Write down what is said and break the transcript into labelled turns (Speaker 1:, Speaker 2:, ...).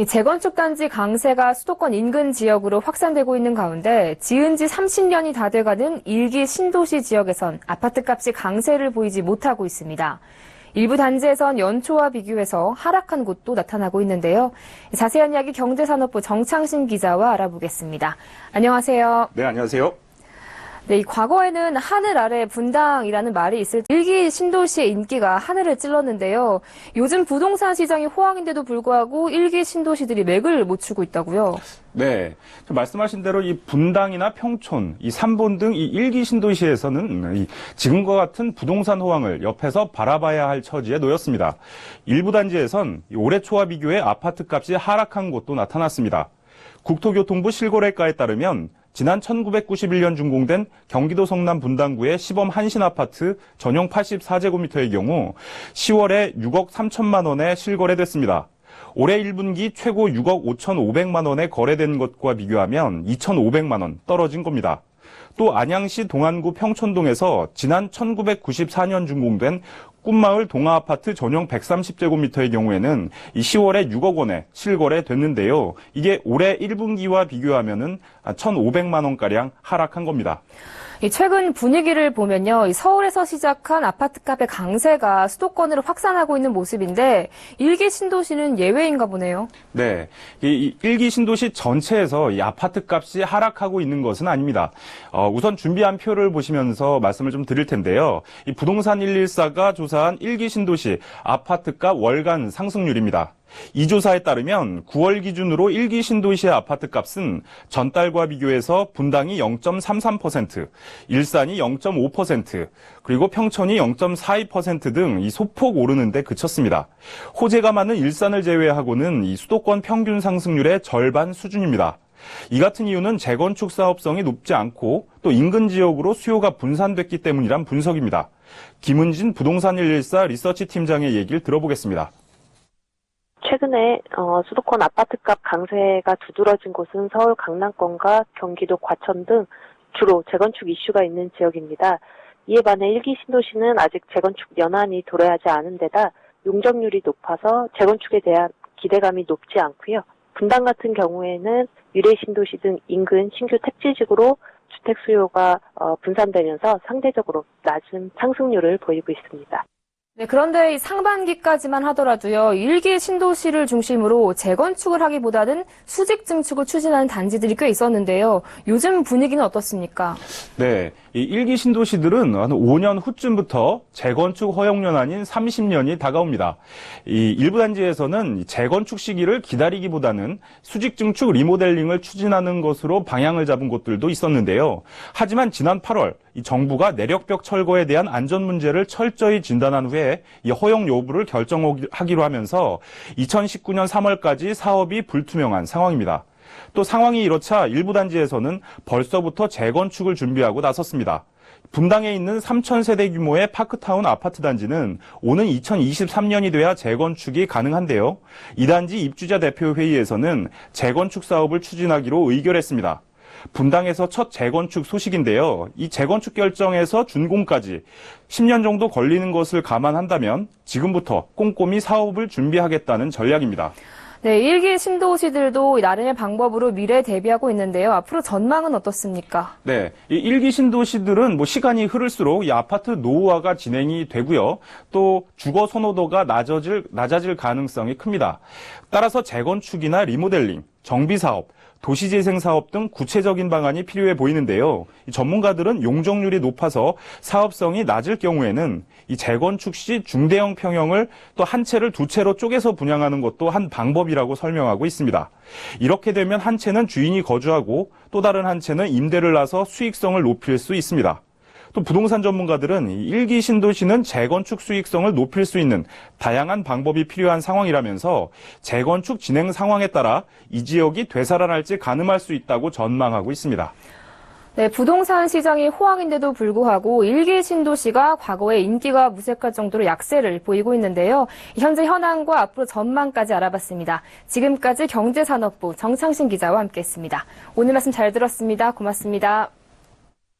Speaker 1: 이 재건축 단지 강세가 수도권 인근 지역으로 확산되고 있는 가운데 지은 지 30년이 다 돼가는 일기 신도시 지역에선 아파트 값이 강세를 보이지 못하고 있습니다. 일부 단지에선 연초와 비교해서 하락한 곳도 나타나고 있는데요. 자세한 이야기 경제산업부 정창신 기자와 알아보겠습니다. 안녕하세요.
Speaker 2: 네, 안녕하세요.
Speaker 1: 네, 이 과거에는 하늘 아래 분당이라는 말이 있을 때 일기 신도시의 인기가 하늘을 찔렀는데요. 요즘 부동산 시장이 호황인데도 불구하고 일기 신도시들이 맥을 못 추고 있다고요.
Speaker 2: 네. 말씀하신 대로 이 분당이나 평촌, 이 삼본 등 이 일기 신도시에서는 이 지금과 같은 부동산 호황을 옆에서 바라봐야 할 처지에 놓였습니다. 일부 단지에선 올해 초와 비교해 아파트 값이 하락한 곳도 나타났습니다. 국토교통부 실거래가에 따르면 지난 1991년 준공된 경기도 성남 분당구의 시범 한신 아파트 전용 84제곱미터의 경우 10월에 6억 3천만 원에 실거래됐습니다. 올해 1분기 최고 6억 5,500만 원에 거래된 것과 비교하면 2,500만 원 떨어진 겁니다. 또 안양시 동안구 평촌동에서 지난 1994년 준공된 꿈마을 동아아파트 전용 130제곱미터의 경우에는 이 10월에 6억 원에 실거래됐는데요. 이게 올해 1분기와 비교하면 은 1,500만 원가량 하락한 겁니다.
Speaker 1: 이 최근 분위기를 보면요. 이 서울에서 시작한 아파트 값의 강세가 수도권으로 확산하고 있는 모습인데 일기 신도시는 예외인가 보네요.
Speaker 2: 네. 이 일기 신도시 전체에서 이 아파트 값이 하락하고 있는 것은 아닙니다. 어, 우선 준비한 표를 보시면서 말씀을 좀 드릴 텐데요. 이 부동산 114가 조사한 일기 신도시 아파트 값 월간 상승률입니다. 이 조사에 따르면 9월 기준으로 일기 신도시의 아파트 값은 전달과 비교해서 분당이 0.33%, 일산이 0.5%, 그리고 평촌이 0.42%등 이 소폭 오르는데 그쳤습니다. 호재가 많은 일산을 제외하고는 이 수도권 평균 상승률의 절반 수준입니다. 이 같은 이유는 재건축 사업성이 높지 않고 또 인근 지역으로 수요가 분산됐기 때문이란 분석입니다. 김은진 부동산 114 리서치 팀장의 얘기를 들어보겠습니다.
Speaker 3: 최근에 어, 수도권 아파트값 강세가 두드러진 곳은 서울 강남권과 경기도 과천 등 주로 재건축 이슈가 있는 지역입니다. 이에 반해 일기 신도시는 아직 재건축 연한이 도래하지 않은 데다 용적률이 높아서 재건축에 대한 기대감이 높지 않고요. 분당 같은 경우에는 유래 신도시 등 인근 신규 택지지구로 주택 수요가 어, 분산되면서 상대적으로 낮은 상승률을 보이고 있습니다.
Speaker 1: 네, 그런데 이 상반기까지만 하더라도요, 일기 신도시를 중심으로 재건축을 하기보다는 수직 증축을 추진하는 단지들이 꽤 있었는데요. 요즘 분위기는 어떻습니까?
Speaker 2: 네. 이 일기 신도시들은 한 5년 후쯤부터 재건축 허용년 아닌 30년이 다가옵니다. 이 일부 단지에서는 재건축 시기를 기다리기보다는 수직 증축 리모델링을 추진하는 것으로 방향을 잡은 곳들도 있었는데요. 하지만 지난 8월 이 정부가 내력벽 철거에 대한 안전 문제를 철저히 진단한 후에 이 허용 여부를 결정하기로 하면서 2019년 3월까지 사업이 불투명한 상황입니다. 또 상황이 이렇자 일부 단지에서는 벌써부터 재건축을 준비하고 나섰습니다. 분당에 있는 3,000세대 규모의 파크타운 아파트 단지는 오는 2023년이 돼야 재건축이 가능한데요. 이 단지 입주자 대표 회의에서는 재건축 사업을 추진하기로 의결했습니다. 분당에서 첫 재건축 소식인데요. 이 재건축 결정에서 준공까지 10년 정도 걸리는 것을 감안한다면 지금부터 꼼꼼히 사업을 준비하겠다는 전략입니다.
Speaker 1: 네, 일기 신도시들도 나름의 방법으로 미래에 대비하고 있는데요. 앞으로 전망은 어떻습니까?
Speaker 2: 네, 이 일기 신도시들은 뭐 시간이 흐를수록 이 아파트 노후화가 진행이 되고요. 또 주거 선호도가 낮아질 낮아질 가능성이 큽니다. 따라서 재건축이나 리모델링, 정비 사업, 도시재생 사업 등 구체적인 방안이 필요해 보이는데요. 전문가들은 용적률이 높아서 사업성이 낮을 경우에는 이 재건축 시 중대형 평형을 또 한 채를 두 채로 쪼개서 분양하는 것도 한 방법이라고 설명하고 있습니다. 이렇게 되면 한 채는 주인이 거주하고 또 다른 한 채는 임대를 나서 수익성을 높일 수 있습니다. 또 부동산 전문가들은 일기 신도시는 재건축 수익성을 높일 수 있는 다양한 방법이 필요한 상황이라면서 재건축 진행 상황에 따라 이 지역이 되살아날지 가늠할 수 있다고 전망하고 있습니다.
Speaker 1: 네, 부동산 시장이 호황인데도 불구하고 일기 신도시가 과거에 인기가 무색할 정도로 약세를 보이고 있는데요. 현재 현황과 앞으로 전망까지 알아봤습니다. 지금까지 경제산업부 정창신 기자와 함께했습니다. 오늘 말씀 잘 들었습니다. 고맙습니다.